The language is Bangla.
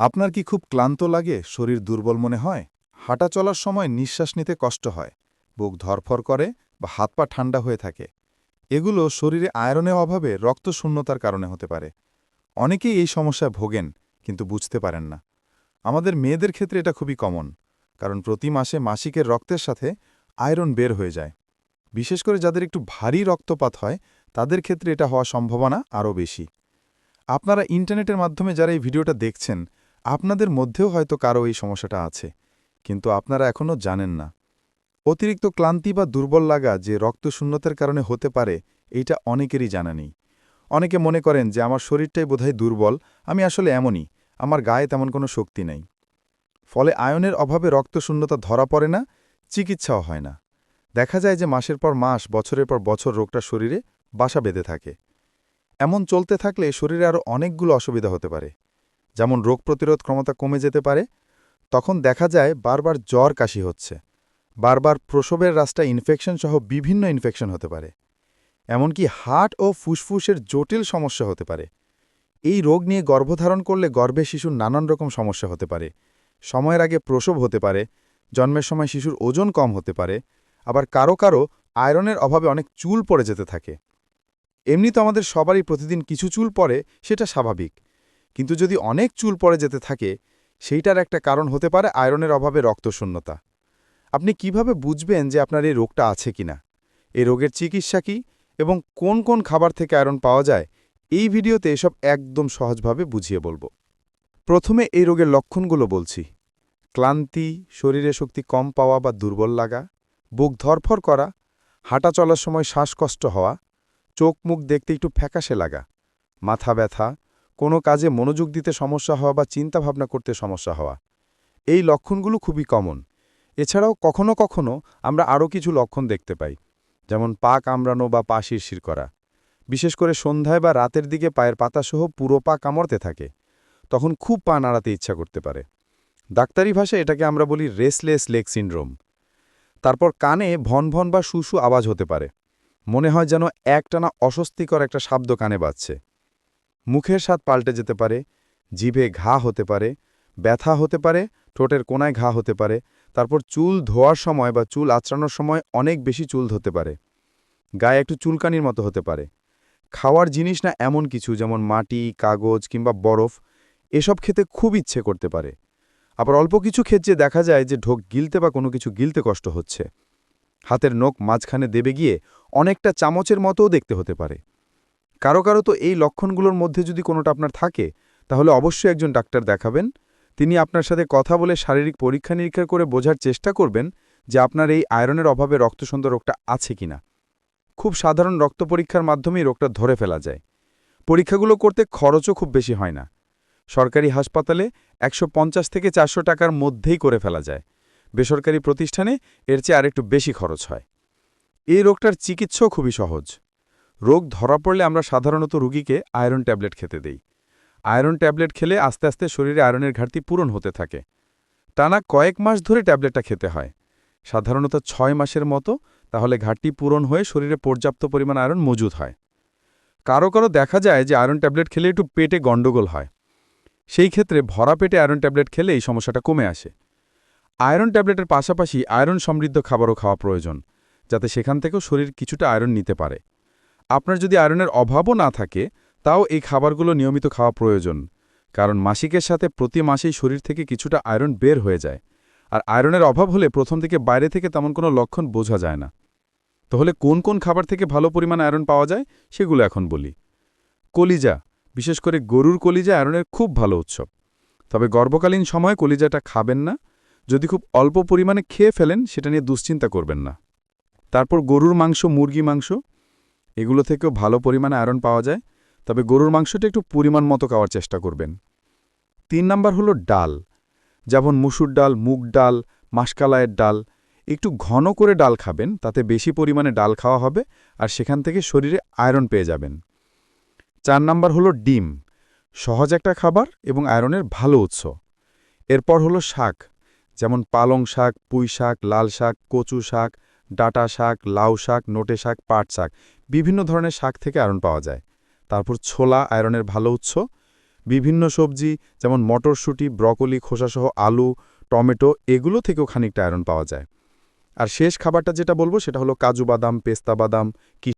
আপনার কি খুব ক্লান্ত লাগে, শরীর দুর্বল মনে হয়? হাঁটা চলার সময় নিঃশ্বাস নিতে কষ্ট হয়। বুক ধরফর করে বা হাত পা ঠান্ডা হয়ে থাকে। এগুলো শরীরে আয়রনের অভাবে রক্ত শূন্যতার কারণে হতে পারে। অনেকেই এই সমস্যায় ভোগেন, কিন্তু বুঝতে পারেন না। আমাদের মেয়েদের ক্ষেত্রে এটা খুবই কমন, কারণ প্রতি মাসে মাসিকের রক্তের সাথে আয়রন বের হয়ে যায়। বিশেষ করে যাদের একটু ভারী রক্তপাত হয়, তাদের ক্ষেত্রে এটা হওয়া সম্ভাবনা আরও বেশি। আপনারা ইন্টারনেটের মাধ্যমে যারা এই ভিডিওটা দেখছেন আপনাদের মধ্যেও হয়তো কারও এই সমস্যাটা আছে, কিন্তু আপনারা এখনও জানেন না। অতিরিক্ত ক্লান্তি বা দুর্বল লাগা যে রক্তশূন্যতার কারণে হতে পারে, এইটা অনেকেরই জানা নেই। অনেকে মনে করেন যে, আমার শরীরটাই বোধহয় দুর্বল, আমি আসলে এমনই, আমার গায়ে তেমন কোনো শক্তি নেই। ফলে আয়নের অভাবে রক্তশূন্যতা ধরা পড়ে না, চিকিৎসাও হয় না। দেখা যায় যে, মাসের পর মাস, বছরের পর বছর রোগটা শরীরে বাসা বেঁধে থাকে। এমন চলতে থাকলে শরীরে আরও অনেকগুলো অসুবিধা হতে পারে। যেমন রোগ প্রতিরোধ ক্ষমতা কমে যেতে পারে, তখন দেখা যায় বারবার জ্বর কাশি হচ্ছে। বারবার প্রসবের রাস্তা ইনফেকশন সহ বিভিন্ন ইনফেকশন হতে পারে। এমনকি হার্ট ও ফুসফুসের জটিল সমস্যা হতে পারে। এই রোগ নিয়ে গর্ভধারণ করলে গর্ভে শিশুর নানান রকম সমস্যা হতে পারে। সময়ের আগে প্রসব হতে পারে, জন্মের সময় শিশুর ওজন কম হতে পারে, আবার কারও কারও আয়রনের অভাবে অনেক চুল পড়ে যেতে থাকে। এমনি তো আমাদের সবারই প্রতিদিন কিছু চুল পড়ে, সেটা স্বাভাবিক। কিন্তু যদি অনেক চুল পড়ে যেতে থাকে, সেইটার একটা কারণ হতে পারে আয়রনের অভাবে রক্তশূন্যতা। আপনি কীভাবে বুঝবেন যে আপনার এই রোগটা আছে কিনা? এই রোগের চিকিৎসা কি এবং কোন কোন খাবার থেকে আয়রন পাওয়া যায়, এই ভিডিওতে এসব একদম সহজভাবে বুঝিয়ে বলব। প্রথমে এই রোগের লক্ষণগুলো বলছি। ক্লান্তি, শরীরে শক্তি কম পাওয়া বা দুর্বল লাগা, বুক ধরফর করা, হাঁটা চলার সময় শ্বাসকষ্ট হওয়া, চোখ মুখ দেখতে একটু ফ্যাকাশে লাগা, মাথা ব্যথা কোনো কাজে মনোযোগ দিতে সমস্যা হওয়া বা চিন্তাভাবনা করতে সমস্যা হওয়া। এই লক্ষণগুলো খুবই কমন। এছাড়াও কখনো কখনো আমরা আরও কিছু লক্ষণ দেখতে পাই, যেমন পা কামড়ানো বা পা শিরশির করা। বিশেষ করে সন্ধ্যায় বা রাতের দিকে পায়ের পাতাসহ পুরো পা কামড়তে থাকে। তখন খুব পা নাড়াতে ইচ্ছা করতে পারে। ডাক্তারি ভাষায় এটাকে আমরা বলি রেসলেস লেগ সিন্ড্রোম তারপর কানে ভন ভন বা শুশু আওয়াজ হতে পারে। মনে হয় যেন একটানা অস্বস্তিকর একটা শব্দ কানে বাজছে। মুখের স্বাদ পাল্টে যেতে পারে, জিভে ঘা হতে পারে, ব্যথা হতে পারে, ঠোঁটের কোনায় ঘা হতে পারে, তারপর চুল ধোয়ার সময় বা চুল আঁচড়ানোর সময় অনেক বেশি চুল ধরতে পারে। গায়ে একটু চুলকানির মতো হতে পারে। খাওয়ার জিনিস না এমন কিছু, যেমন মাটি, কাগজ কিংবা বরফ, এসব খেতে খুব ইচ্ছে করতে পারে। আবার অল্প কিছু ক্ষেত্রে দেখা যায় যে ঢোক গিলতে বা কোনো কিছু গিলতে কষ্ট হচ্ছে। হাতের নখ মাঝখানে দেবে গিয়ে অনেকটা চামচের মতোও দেখতে হতে পারে। কারও কারও তো এই লক্ষণগুলোর মধ্যে যদি কোনোটা আপনার থাকে, তাহলে অবশ্যই একজন ডাক্তার দেখাবেন। তিনি আপনার সাথে কথা বলে শারীরিক পরীক্ষা নিরীক্ষা করে বোঝার চেষ্টা করবেন যে আপনার এই আয়রনের অভাবে রক্তসন্ধ রোগটা আছে কিনা। খুব সাধারণ রক্ত পরীক্ষার মাধ্যমেই রোগটা ধরে ফেলা যায়। পরীক্ষাগুলো করতে খরচও খুব বেশি হয় না। সরকারি হাসপাতালে একশো পঞ্চাশ থেকে চারশো টাকার মধ্যেই করে ফেলা যায়। বেসরকারি প্রতিষ্ঠানে এর চেয়ে আরেকটু বেশি খরচ হয়। এই রোগটার চিকিৎসাও খুবই সহজ। রোগ ধরা পড়লে আমরা সাধারণত রুগীকে আয়রন ট্যাবলেট খেতে দেই। আয়রন ট্যাবলেট খেলে আস্তে আস্তে শরীরে আয়রনের ঘাটতি পূরণ হতে থাকে। টানা কয়েক মাস ধরে ট্যাবলেটটা খেতে হয়। সাধারণত ছয় মাসের মতো, তাহলে ঘাটতি পূরণ হয়ে শরীরে পর্যাপ্ত পরিমাণ আয়রন মজুদ হয়। কারও কারও দেখা যায় যে আয়রন ট্যাবলেট খেলে একটু পেটে গণ্ডগোল হয়। সেই ক্ষেত্রে ভরা পেটে আয়রন ট্যাবলেট খেলে এই সমস্যাটা কমে আসে। আয়রন ট্যাবলেটের পাশাপাশি আয়রন সমৃদ্ধ খাবারও খাওয়া প্রয়োজন, যাতে সেখান থেকেও শরীর কিছুটা আয়রন নিতে পারে। আপনার যদি আয়রনের অভাবও না থাকে, তাও এই খাবারগুলো নিয়মিত খাওয়া প্রয়োজন, কারণ মাসিকের সাথে প্রতি মাসেই শরীর থেকে কিছুটা আয়রন বের হয়ে যায়। আর আয়রনের অভাব হলে প্রথম থেকে বাইরে থেকে তেমন কোনো লক্ষণ বোঝা যায় না। তাহলে কোন কোন খাবার থেকে ভালো পরিমাণ আয়রন পাওয়া যায়, সেগুলো এখন বলি। কলিজা, বিশেষ করে গরুর কলিজা আয়রনের খুব ভালো উৎসব। তবে গর্ভকালীন সময় কলিজাটা খাবেন না। যদি খুব অল্প পরিমাণে খেয়ে ফেলেন, সেটা নিয়ে দুশ্চিন্তা করবেন না। তারপর গরুর মাংস মুরগি মাংস এগুলো থেকেও ভালো পরিমাণে আয়রন পাওয়া যায়। তবে গরুর মাংসটা একটু পরিমাণ মতো খাওয়ার চেষ্টা করবেন। তিন নাম্বার হলো ডাল। যেমন মুসুর ডাল, মুগ ডাল মাসকালায়ের ডাল, একটু ঘন করে ডাল খাবেন, তাতে বেশি পরিমাণে ডাল খাওয়া হবে আর সেখান থেকে শরীরে আয়রন পেয়ে যাবেন। চার নাম্বার হলো ডিম। সহজ একটা খাবার এবং আয়রনের ভালো উৎস। এরপর হলো শাক। যেমন পালং শাক, পুঁই শাক, লাল শাক, কচু শাক ডাটা শাক, লাউ শাক, নোটে শাক, পাট শাক, বিভিন্ন ধরনের শাক থেকে আয়রন পাওয়া যায়। তারপর ছোলা আয়রনের ভালো উৎস। বিভিন্ন সবজি যেমন মটরশুঁটি, ব্রকলি, খোসাসহ আলু, টমেটো, এগুলো থেকেও খানিকটা আয়রন পাওয়া যায়। আর শেষ খাবারটা যেটা বলব সেটা হলো কাজু বাদাম, পেস্তা বাদাম